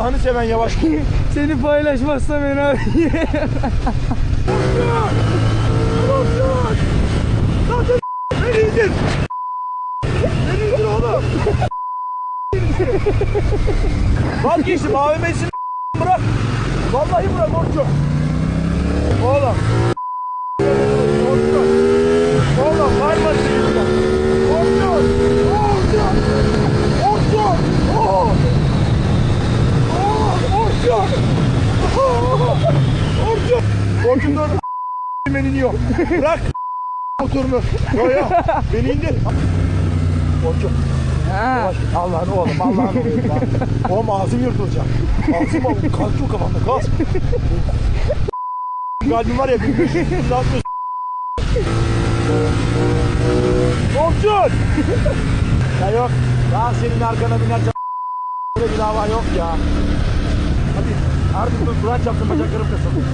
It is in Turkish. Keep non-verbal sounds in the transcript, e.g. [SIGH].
Allah'ını seven yavaş. [LAUGHS] Seni paylaşmazsam ben abi. Zaten beni indir. Beni indir oğlum. Vazgeçtim AVM'sini bırak. Vallahi bırak Orçun. Oğlum. Orçun. Oğlum var mı şimdi? Orçun. Orçun. Orçun. Oh. Oh, Orçun. Oh. Orçun. Orçun dur. Ben iniyor. Bırak [LAUGHS] motorunu. Yo yo. Beni indir. Git. Allah'ını oğlum. Allah'ını oğlum. lan. Oğlum ağzım yırtılacak. Ağzım oğlum. Kalkıyor kafamda. Kalk. [LAUGHS] Kalbim var ya. Bir uzatmıyor. Orçun. Ya yok. Daha senin arkana biner. Böyle bir dava yok ya. Hadi. Artık. Bırak yaptım bacaklarım kasıldı.